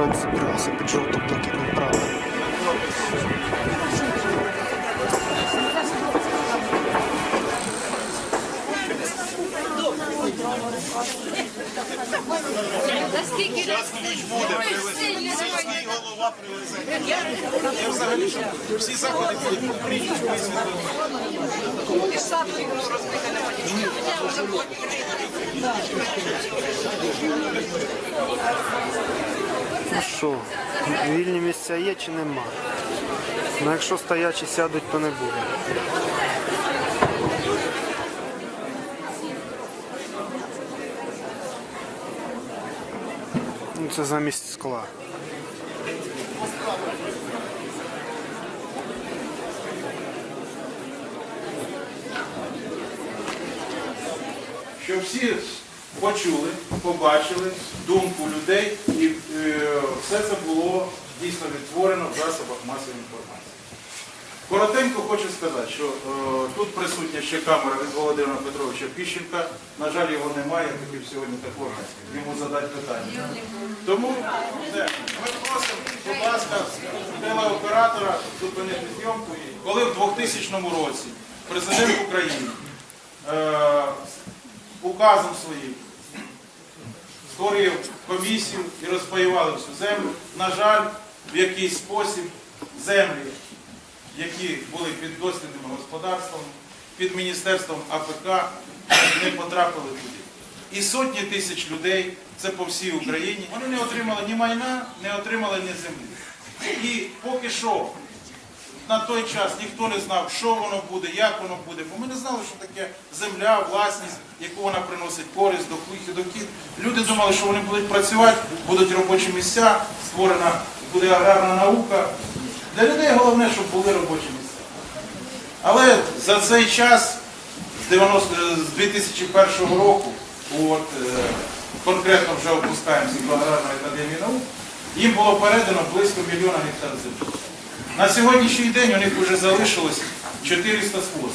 народ зібрався під жовто-блакитним прапором. Наскільки Сільський голова привезе. Я взагалі що всі заходи будуть прийняті Ну що, вільні місця є чи нема? Ну якщо стоячі сядуть, то не буде. Ну, це замість скла. Щоб всі почули, побачили думку людей, і все це було дійсно відтворено в засобах масової інформації. Коротенько хочу сказати, що е, тут присутня ще камера від Володимира Петровича Піщенка. На жаль, його немає, я хотів сьогодні також йому задати питання. Тому все, ми просимо, будь ласка, телеоператора зупинити зйомку. Коли в 2000 році президент України е, указом своїм створив комісію і розпаювали всю землю. На жаль, в якийсь спосіб землі, які були під дослідними господарствами, під міністерством АПК, не потрапили туди. І сотні тисяч людей, це по всій Україні, вони не отримали ні майна, не отримали ні землі. І поки що на той час ніхто не знав, що воно буде, як воно буде, бо ми не знали, що таке земля, власність, яку вона приносить користь, дохід, дохід. Люди думали, що вони будуть працювати, будуть робочі місця, створена буде аграрна наука. Для людей головне, щоб були робочі місця. Але за цей час, з, 90, з 2001 року, от, е, конкретно вже опускаємося до Аграрної академії наук, їм було передано близько мільйона гектар землі. На сьогоднішній день у них вже залишилось 400 способів.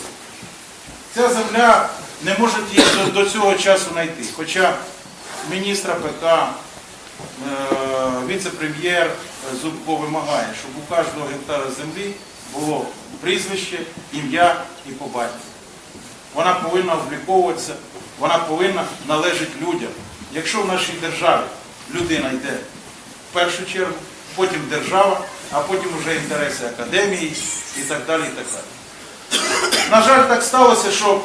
Ця земля не може її до, до цього часу знайти. Хоча міністра ПК, е, віце-прем'єр Зубко вимагає, щоб у кожного гектара землі було прізвище, ім'я і по. Вона повинна обліковуватися, вона повинна належати людям. Якщо в нашій державі людина йде в першу чергу, потім держава, а потім вже інтереси академії і так далі. і так далі. На жаль, так сталося, що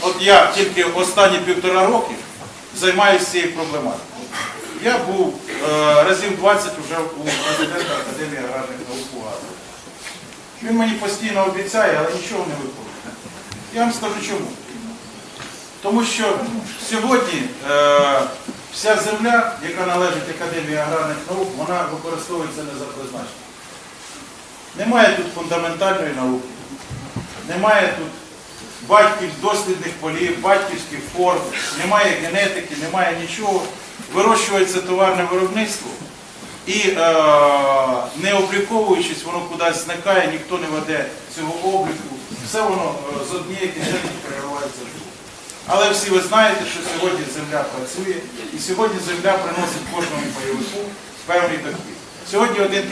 от я тільки останні півтора роки займаюся цією проблематикою. Я був е, разів 20 вже у президента Академії аграрних наук у Газі. Він мені постійно обіцяє, але нічого не виконує. Я вам скажу чому. Тому що сьогодні е, вся земля, яка належить Академії аграрних наук, вона використовується не за призначенням. Немає тут фундаментальної науки, немає тут батьків дослідних полів, батьківських форм, немає генетики, немає нічого. Вирощується товарне виробництво і е, не обліковуючись, воно кудись зникає, ніхто не веде цього обліку. Все воно е, з однієї кишені переривається. другу. Але всі ви знаєте, що сьогодні земля працює, і сьогодні земля приносить кожному пайовику певний дохід. Сьогодні один,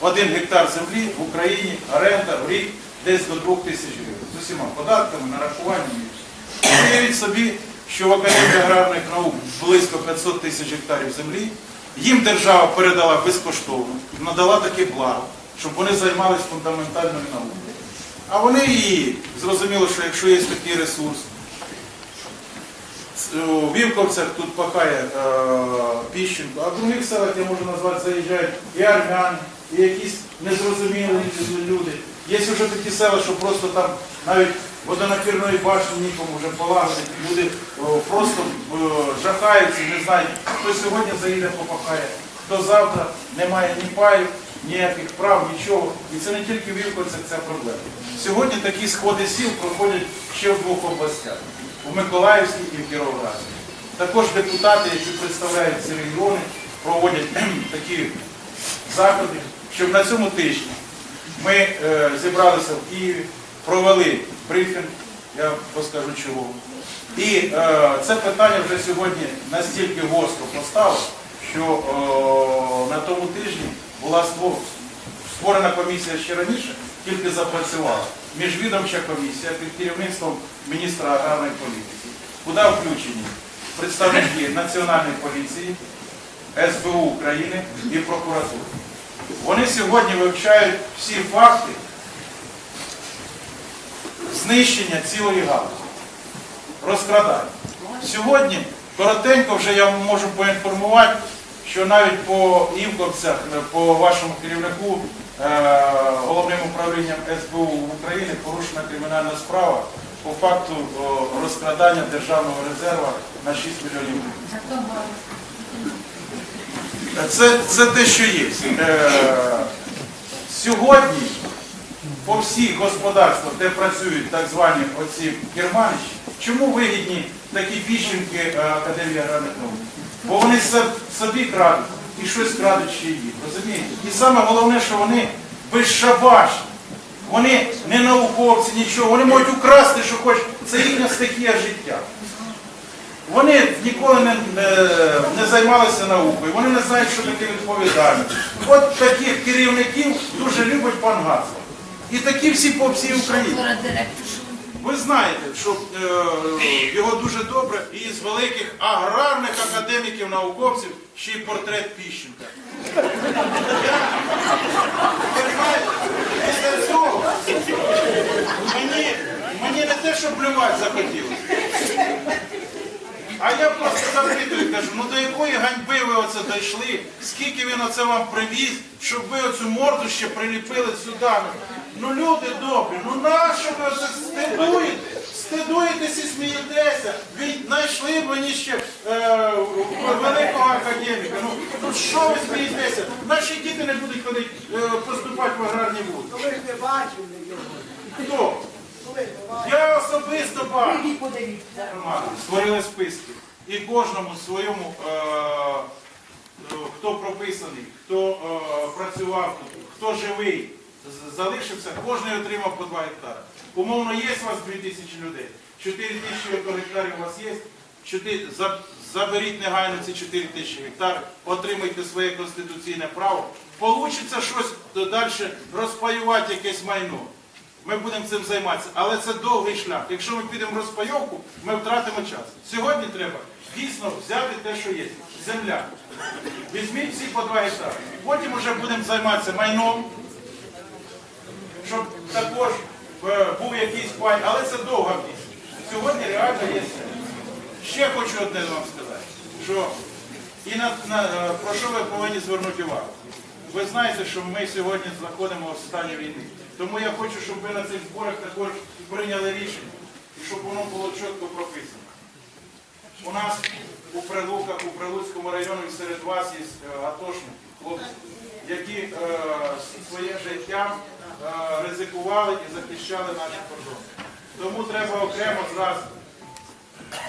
один гектар землі в Україні оренда в рік десь до 2 тисяч гривень. З усіма податками, нарахуваннями. Уявіть собі, що в Академії аграрних наук близько 500 тисяч гектарів землі. Їм держава передала безкоштовно, надала таке благо, щоб вони займалися фундаментальною наукою. А вони її, зрозуміло, що якщо є такий ресурс, у Вівковцях тут пахає е, Піщенко, а в других селах я можу назвати, заїжджають і армяни, і якісь незрозумілі люди. Є вже такі села, що просто там навіть водонапірної башні нікому вже полагодить. Люди о, просто е, жахаються, не знають, хто сьогодні заїде, попахає, хто завтра не має ні паїв, ніяких прав, нічого. І це не тільки в Вілковцях ця проблема. Сьогодні такі сходи сіл проходять ще в двох областях у Миколаївській і в Кіровоградській. Також депутати, які представляють ці регіони, проводять такі заходи, щоб на цьому тижні ми е, зібралися в Києві, провели брифінг, я розкажу чого. І е, це питання вже сьогодні настільки гостро поставило, що о, на тому тижні була створена комісія ще раніше, тільки запрацювала. Міжвідомча комісія під керівництвом міністра аграрної політики, куди включені представники Національної поліції, СБУ України і прокуратури. Вони сьогодні вивчають всі факти знищення цілої галузі, розкрадання. Сьогодні коротенько вже я можу поінформувати, що навіть по івковцях, по вашому керівнику головним управлінням СБУ України порушена кримінальна справа по факту розкрадання державного резерву на 6 мільйонів гривень. Це, це те, що є. Е, сьогодні по всіх господарствах, де працюють так звані оці керманичі, чому вигідні такі фішинки е, Академії аграрних наук? Бо вони собі крадуть і щось крадуть ще їм. Розумієте? І саме головне, що вони безшабашні. Вони не науковці, нічого, вони можуть украсти, що хочуть. Це їхня стихія життя. Вони ніколи не, не, не займалися наукою, вони не знають, що таке відповідальність. От таких керівників дуже любить пан Гацов. І такі всі по всій Україні. Ви знаєте, що е, його дуже добре і з великих аграрних академіків, науковців ще й портрет Піщенка. Після цього мені, мені не те, що плювати захотілося. А я просто запитую, кажу, ну до якої ганьби ви оце дійшли? Скільки він оце вам привіз, щоб ви оцю морду ще приліпили сюди? Ну люди добрі, ну нащо ви оце стидуєте? Стидуєтесь і смієтеся. Знайшли мені ще е, великого академіка. Ну, ну що ви смієтеся? Наші діти не будуть ходити е, поступати в аграрні вузи. Ви ж не бачили його. Хто? Я особисто бачу. Створили списки. І кожному своєму, е, е, хто прописаний, хто е, працював тут, хто живий, залишився, кожен отримав по 2 гектари. Умовно, є у вас 2 тисячі людей. 4 тисячі гектарів у вас є. Чотири- за- Заберіть негайно ці 4 тисячі гектарів, отримайте своє конституційне право. Получиться щось далі розпаювати якесь майно. Ми будемо цим займатися, але це довгий шлях. Якщо ми підемо в розпайовку, ми втратимо час. Сьогодні треба дійсно взяти те, що є. Земля. Візьміть всі по 2 гектари. Потім вже будемо займатися майном, щоб також е, був якийсь пай, але це довга пісня. Сьогодні реально є. Ще хочу одне вам сказати, що і на, на, е, про що ви повинні звернути увагу. Ви знаєте, що ми сьогодні знаходимо в стані війни. Тому я хочу, щоб ви на цих зборах також прийняли рішення, і щоб воно було чітко прописано. У нас у Прилуках, у Прилуцькому районі серед вас є е, атошники, хлопці, які е, своє життя ризикували і захищали наші кордони. Тому треба окремо зразу,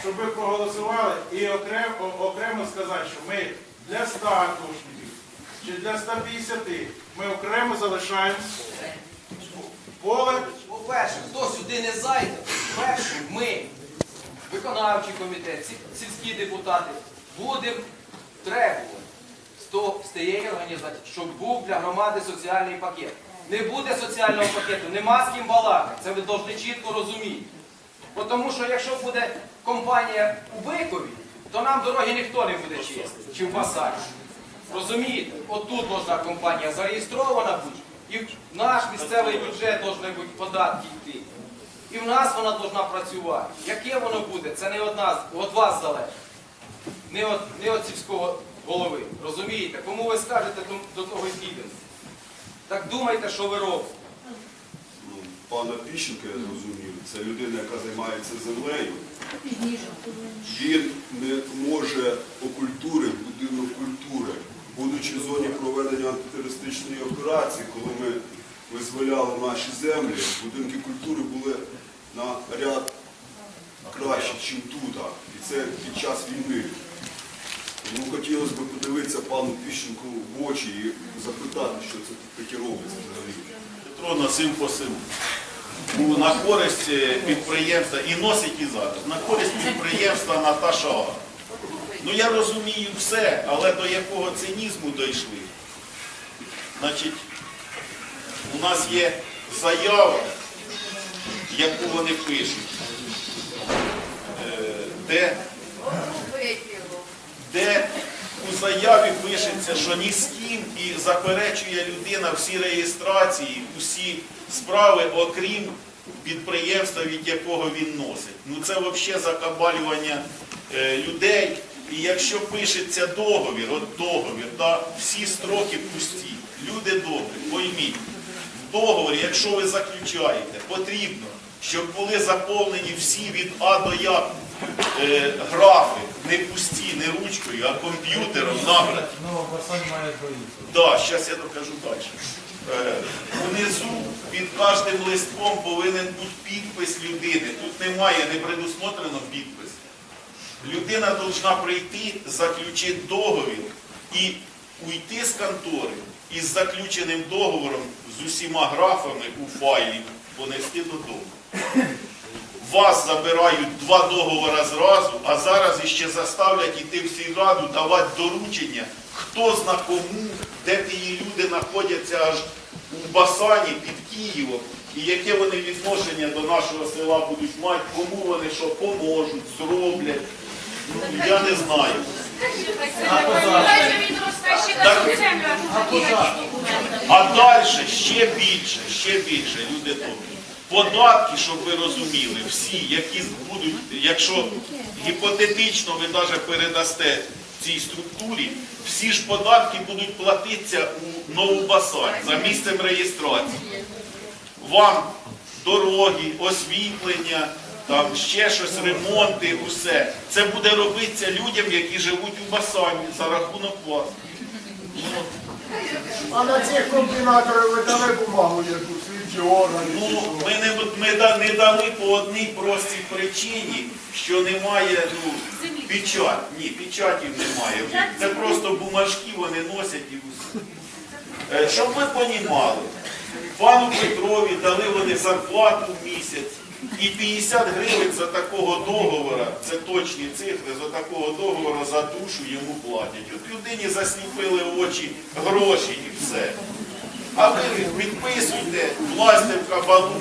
щоб ви проголосували і окремо, окремо сказати, що ми для 100 атошників чи для 150 ми окремо залишаємо поле По-перше, хто сюди не зайде, перший ми, виконавчий комітет, сільські депутати, будемо требувати з тієї організації, щоб був для громади соціальний пакет. Не буде соціального пакету, нема з ким балакати. Це ви повинні чітко розуміти. Тому що якщо буде компанія у Бикові, то нам дороги ніхто не буде чистити, чи в Басарі. Розумієте? Отут должна компанія зареєстрована бути, і в наш місцевий бюджет должны бути податки йти. І в нас вона должна працювати. Яке воно буде, це не від нас, від вас залежить. Не від, не від сільського голови. Розумієте? Кому ви скажете, до того й підемо. Так думайте, що ви робите. Ну, Пана Піщенка, я зрозумів, це людина, яка займається землею. Він не може окультурити будинок культури, будучи в зоні проведення антитерористичної операції, коли ми визволяли наші землі, будинки культури були на ряд краще, ніж тут. І це під час війни. Тому хотілося б подивитися пану Піщенку в очі і запитати, що це тут таке робиться взагалі. Петро носив по селу. На користь е, підприємства і носить і зараз. На користь підприємства Наташа. Ну я розумію все, але до якого цинізму дійшли. Значить, у нас є заява, яку вони пишуть, е, де де у заяві пишеться, що ні з ким і заперечує людина всі реєстрації, усі справи, окрім підприємства, від якого він носить. Ну це взагалі закабалювання е, людей. І якщо пишеться договір, от договір, да, всі строки пусті, люди добрі, пойміть, в договорі, якщо ви заключаєте, потрібно, щоб були заповнені всі від А до Я е, графи, не пусті, не ручкою, а комп'ютером набраті. Ну, Басань має боїться. Так, зараз я докажу далі. Е, Унизу під кожним листком повинен бути підпис людини. Тут немає, не предусмотрено підпис. Людина повинна прийти, заключити договір і уйти з контори із заключеним договором з усіма графами у файлі понести додому. Вас забирають два договори зразу, а зараз іще заставлять іти в сільраду, давати доручення, хто зна кому, де ті люди знаходяться аж у Басані під Києвом, і яке вони відношення до нашого села будуть мати, кому вони що поможуть, зроблять. Ну, я не знаю. А далі ще більше, ще більше, люди добрі. Податки, щоб ви розуміли, всі, які будуть, якщо гіпотетично ви навіть передасте цій структурі, всі ж податки будуть платитися у Новобасані за місцем реєстрації. Вам дороги, освітлення, там ще щось, ремонти, усе. Це буде робитися людям, які живуть у Басані за рахунок вас. А на цих комбінаторів ви дали бумагу, яку слідчі органи. Ну, ми не, ми да- не дали по одній простій причині, що немає ну, печать. Ні, печатів немає. Це просто бумажки вони носять і все. Е, Щоб ви понімали, пану Петрові дали вони зарплату в місяць. І 50 гривень за такого договора, це точні цифри, за такого договора за душу йому платять. От людині засліпили очі гроші і все. А ви підписуйте, влазьте в кабалу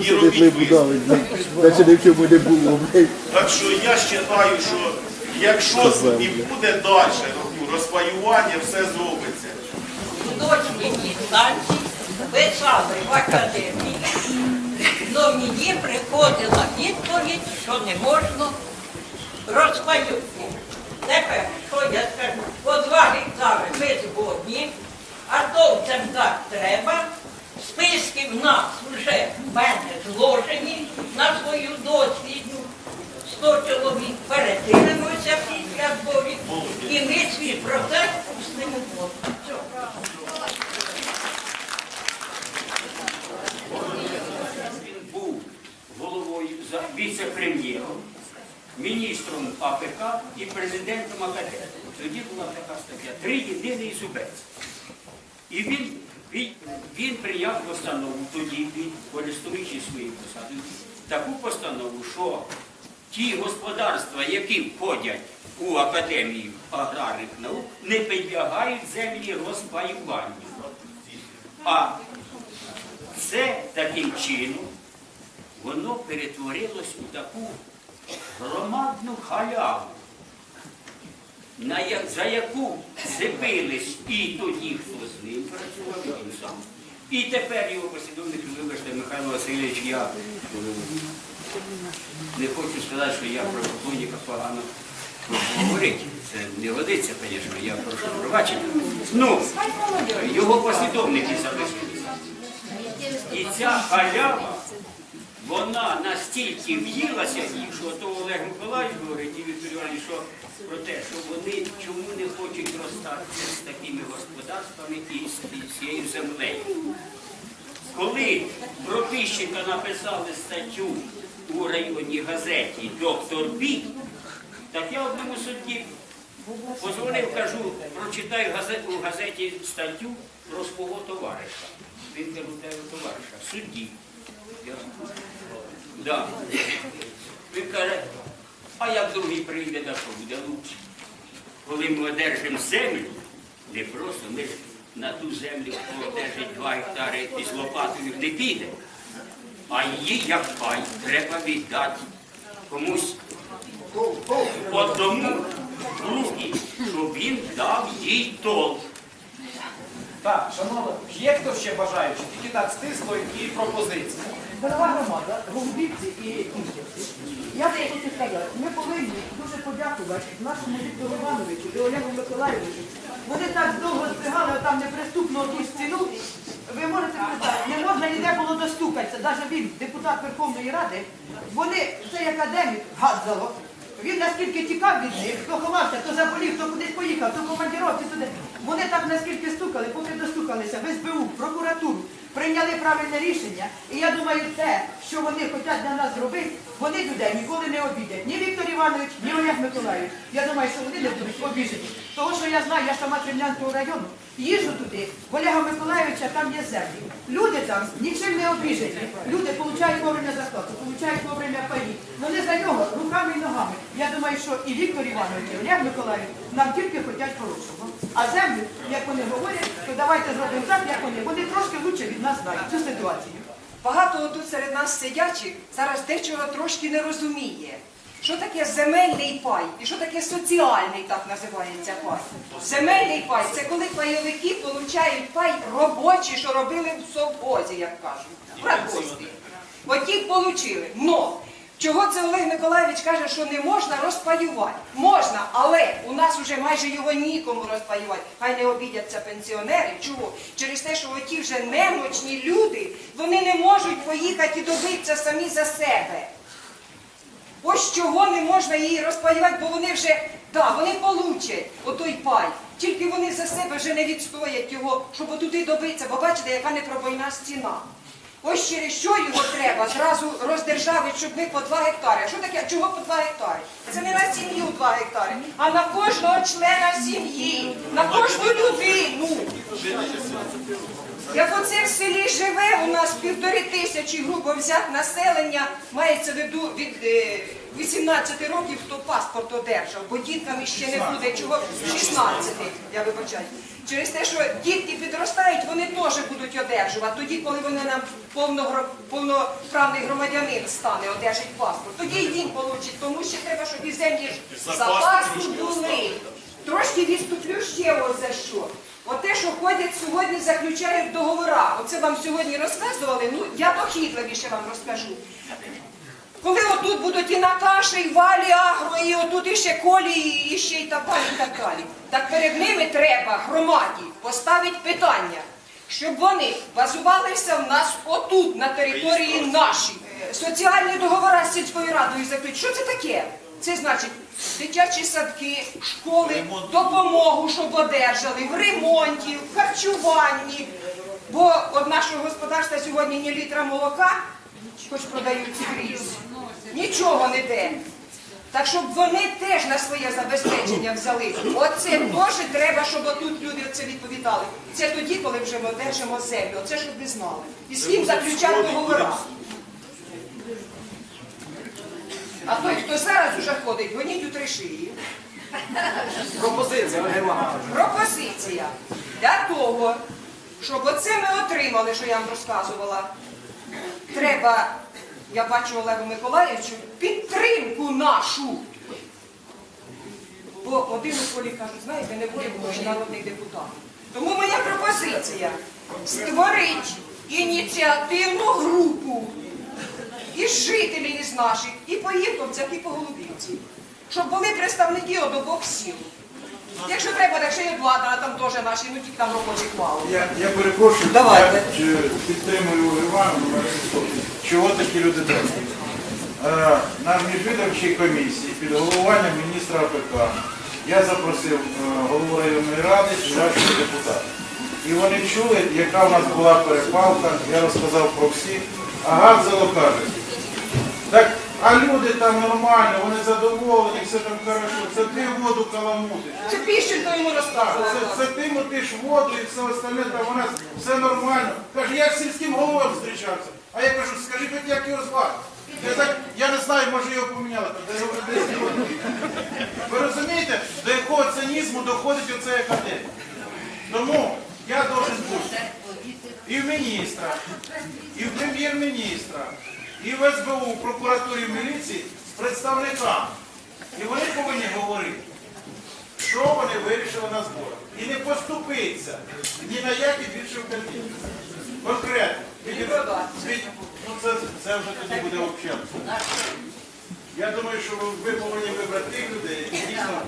і робіть висновки. Так що я вважаю, що якщо і буде далі розпаювання, все зробиться. дочки станції писали в академії, але мені приходила відповідь, що не можна розпаювати. Тепер, що я скажу, по два гектари ми згодні, а довцям так треба. Списки в нас вже в мене зложені на свою дослідну. 100 чоловік передивимося після зборів, і ми свій процес пустимо в Він був головою віце-прем'єром, міністром АПК і президентом академії. Тоді була така стаття. Три єдиний зубець. І він, він, він прийняв постанову тоді, він, користуючись своєю посадою, таку постанову, що ті господарства, які входять у Академію аграрних наук, не підлягають землі розпаюванню. А це таким чином воно перетворилось у таку громадну халяву, на я- за яку зцепились і тоді, хто з ним працював, і він сам. І тепер його послідовники, вибачте, Михайло Васильович, я е, не хочу сказати, що я про поклонника погано говорити. Це не годиться, звісно, я прошу пробачення. Ну, його послідовники залишилися. І ця халява, вона настільки в'їлася них, що то Олег Миколаївич говорить і Іванович, що про те, що вони чому не хочуть розстатися з такими господарствами і з цією землею. Коли про Піщенка написали статтю у районній газеті Доктор Бік, так я одному судді позвонив, кажу, прочитай у газеті статтю про свого товариша. Він каже, товариша, судді. Я, да. Він каже, А як другий прийде, то що буде лучше. Коли ми одержимо землю, не просто ми ж на ту землю, хто одержить 2 гектари і з лопатою не піде, а її як пай треба віддати комусь одному другій, щоб він дав їй толк. Так, шановні, є хто ще бажаючи, тільки так стисло і пропозиції. Дорога громада, голубівці і Київці. Я хочу сказати, ми повинні дуже подякувати нашому Віктору Івановичу і Олегу Миколаєвичу. Вони так довго збігали там неприступну ту стіну. Ви можете представити, не можна ніде було достукатися, навіть він, депутат Верховної Ради, вони, цей академік Гадзало, він наскільки тікав від них, хто ховався, хто заболів, хто кудись поїхав, хто командіровці туди. Вони так наскільки стукали, поки достукалися в СБУ, прокуратуру, прийняли правильне рішення. І я думаю, те, що вони хочуть для нас зробити, вони людей ніколи не обідять. Ні Іванович, ні Олег Миколаївич. Я думаю, що вони не будуть обіжені. Того, що я знаю, я сама Кремлянського району, їжджу туди, в Олега Миколаївича там є землі. Люди там нічим не обіжені. Люди получають вовремя зарплату, получають вовремя паї. Вони за нього руками і ногами. Я думаю, що і Віктор Іванович, і Олег Миколаївич нам тільки хочуть хорошого. А землю, як вони говорять, то давайте зробимо так, як вони. Вони трошки лучше від нас знають цю ситуацію. Багато тут серед нас сидячих зараз дечого трошки не розуміє. Що таке земельний пай і що таке соціальний, так називається пай. Земельний пай це коли пайовики отримують пай робочі, що робили в совхозі, як кажуть, в радгоспі. От їх отримали. Но чого це Олег Миколаївич каже, що не можна розпаювати? Можна, але у нас вже майже його нікому розпаювати. Хай не обідяться пенсіонери. Чого? Через те, що оті вже немочні люди, вони не можуть поїхати і добитися самі за себе. Ось чого не можна її розпаювати, бо вони вже, да, вони получать отой пай. Тільки вони за себе вже не відстоять його, щоб отуди добитися, бо бачите, яка непробойна стіна. Ось через що його треба зразу роздержавити, щоб ми по 2 гектари. Що таке? Чого по 2 гектари? Це не на сім'ю 2 гектари, а на кожного члена сім'ї, на кожну людину. Як оце в селі живе, у нас півтори тисячі, грубо взяти населення, мається в виду від е, 18 років, хто паспорт одержав, бо діткам ще не буде чого 16, я вибачаю. Через те, що дітки підростають, вони теж будуть одержувати. Тоді, коли вони нам повноправний громадянин стане, одержить паспорт, тоді і він получить, тому що треба, щоб і землі ж запасу були. Трошки відступлю ще ось за що. Оте, що ходять сьогодні, заключають договори. Оце вам сьогодні розказували, ну я похитливіше вам розкажу. Коли отут будуть і Наташа, і Валі Агро, і отут іще Колі, і ще й так далі, і так далі. Так перед ними треба громаді поставити питання, щоб вони базувалися в нас отут, на території нашій. Соціальні договори з сільською радою заключать. Що це таке? Це значить дитячі садки, школи, допомогу, щоб одержали в ремонті, в харчуванні. Бо от нашого господарства сьогодні ні літра молока, хоч продають скрізь, нічого не де. Так щоб вони теж на своє забезпечення взяли. Оце теж треба, щоб отут люди це відповідали. Це тоді, коли вже ми одержимо землю. Оце щоб ви знали. І з ким заключати договори. А той, хто зараз уже ходить, гоніть у три шиї. Пропозиція, Іванович. Пропозиція для того, щоб оце ми отримали, що я вам розказувала, треба, я бачу Олегу Миколаївичу, підтримку нашу. Бо один у полі кажуть, знаєте, не буде більше народний депутат. Тому моя пропозиція створити ініціативну групу із жителів із наших, і по Євковцях, і по Голубівці, щоб були представники од обох сіл. Якщо треба, так ще й влада, там теж наші, ну тільки там робочих мало. Я, я перепрошую, Давайте. я е, підтримую Івану. Чого такі люди треба? Е, На міжвідомчій комісії під головуванням міністра АПК я запросив е, голову районної ради і наших депутатів. І вони чули, яка в нас була перепалка, я розказав про всіх. А Гадзело каже, а люди там нормально, вони задоволені, все там хорошо. Це ти воду каламутиш. Це Піщенко йому Так, це, це ти мутиш воду і все остальне, там у нас все нормально. Каже, я з сільським головою зустрічався. А я кажу, скажи хоч як його звати. Я, так, я не знаю, може його поміняли. та його десь його. Ви розумієте, до якого цинізму доходить оцей академік? Тому я должен бути і в міністра, і в прем'єр-міністра, і в СБУ, в прокуратурі, в міліції з представниками. І вони повинні говорити, що вони вирішили на зборах. І не поступитися ні на які більше вказівки. Конкретно. Ну, це, це вже тоді буде взагалі. Я думаю, що ви, ви повинні вибрати тих людей, які дійсно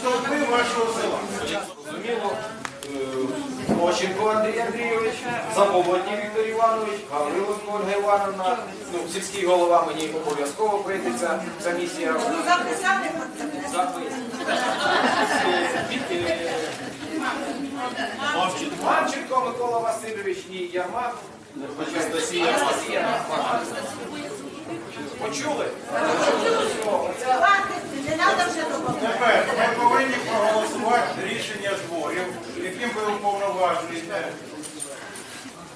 стовпи вашого села. Андрій Андрійович, Заболотній Віктор Іванович, Гавриленко Ольга Івановна, ну, сільський голова мені обов'язково прийде ця, ця місія. Записати. Мамченко Микола Васильович і Ярмак. Анастасія Ярмак. Почули? Тепер ми повинні проголосувати рішення зборів, яким ви уповноважуєте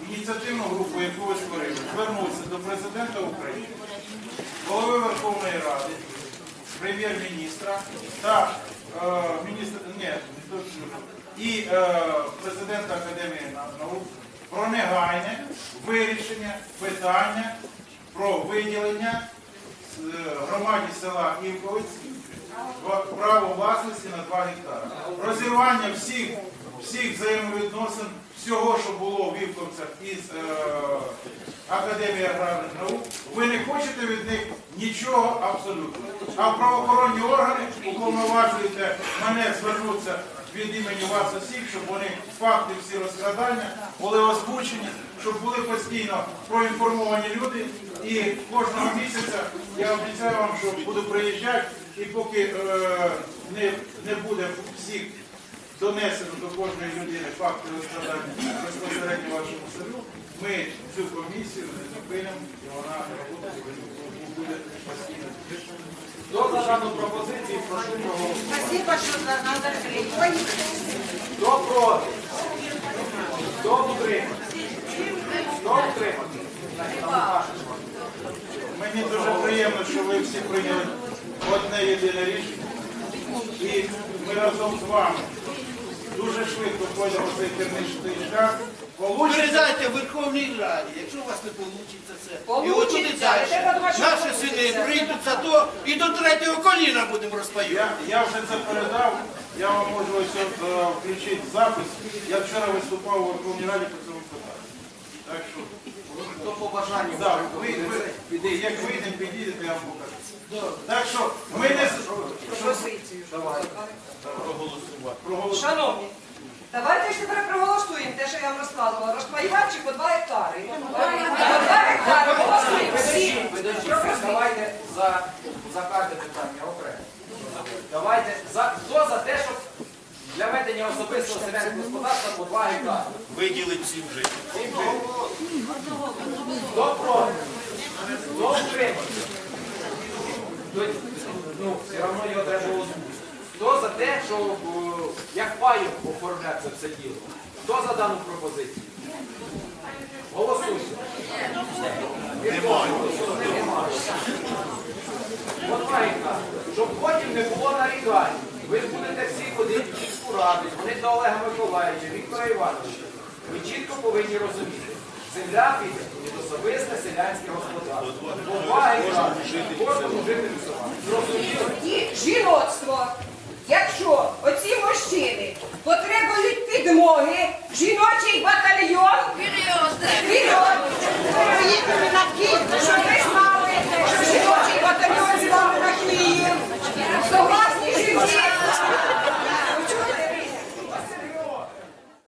ініціативну групу, яку ви створили, звернутися до президента України, голови Верховної Ради, прем'єр-міністра та е, міністра ні, і е, президента Академії наук про негайне вирішення питання про виділення е, громаді села Івковець право власності на 2 гектари. Розірвання всіх, всіх взаємовідносин, всього, що було в Івковцях із е, Академії аграрних наук, ви не хочете від них нічого абсолютно. А правоохоронні органи уповноважуєте мене звернутися від імені вас усіх, щоб вони факти всі розкрадання були озвучені, щоб були постійно проінформовані люди. І кожного місяця я обіцяю вам, що буду приїжджати, і поки е, не, не буде всіх донесено до кожної людини факти розкрадання безпосередньо вашому селю, ми цю комісію не зупинимо, і вона буде, буде постійно. Хто за дану пропозицію, прошу проголосувати. Спасибо, що за нас закрили. Хто проти? Хто утримався? Хто утримався? Мені дуже приємно, що ви всі прийняли одне єдине рішення. І ми разом з вами дуже швидко пройдемо цей терничний шлях. Передайте Верховній Раді, якщо у вас не вийде це. І отуди далі. Наші сини прийдуть за то і до третього коліна будемо розпаювати. Я, я вже це передав, я вам можу ось от, е, включити запис. Я вчора виступав у Верховній Раді по цьому питанню. Так що, Хто по бажанню? так, ви, ви, як вийдемо, підійдете, я вам покажу. Так що, ми не з- проголосувати. Шановні, давайте ж тепер проголосуємо те, що я вам розказувала. Розпаювачі по 2 гектари. По 2 гектари голосуємо всі. Підождіть, давайте за, за кожне питання окремо. Давайте, за, хто за те, щоб для ведення особистого селянського господарства по 2 гектари? Виділить всім жити. Всім жити. Хто проти? Хто утримався? Ну, все одно його треба озвучити. Хто за те, щоб е, як паю оформляти це все діло? Хто за дану пропозицію? Голосуйте. Немає. Немає. От щоб потім не було нарікань. Ви будете всі ходити в міську раду, вони до Олега Миколаївича, Віктора Івановича. Ви чітко повинні розуміти. Земля піде від особисте селянське господарство. Поваги кожному жителю села. Зрозуміло? І жіноцтво. Якщо оці мужчини потребують підмоги, жіночий батальйон вперед! Поїхали на Київ, щоб ви знали, що жіночий батальйон з вами на Київ. Sí, sí.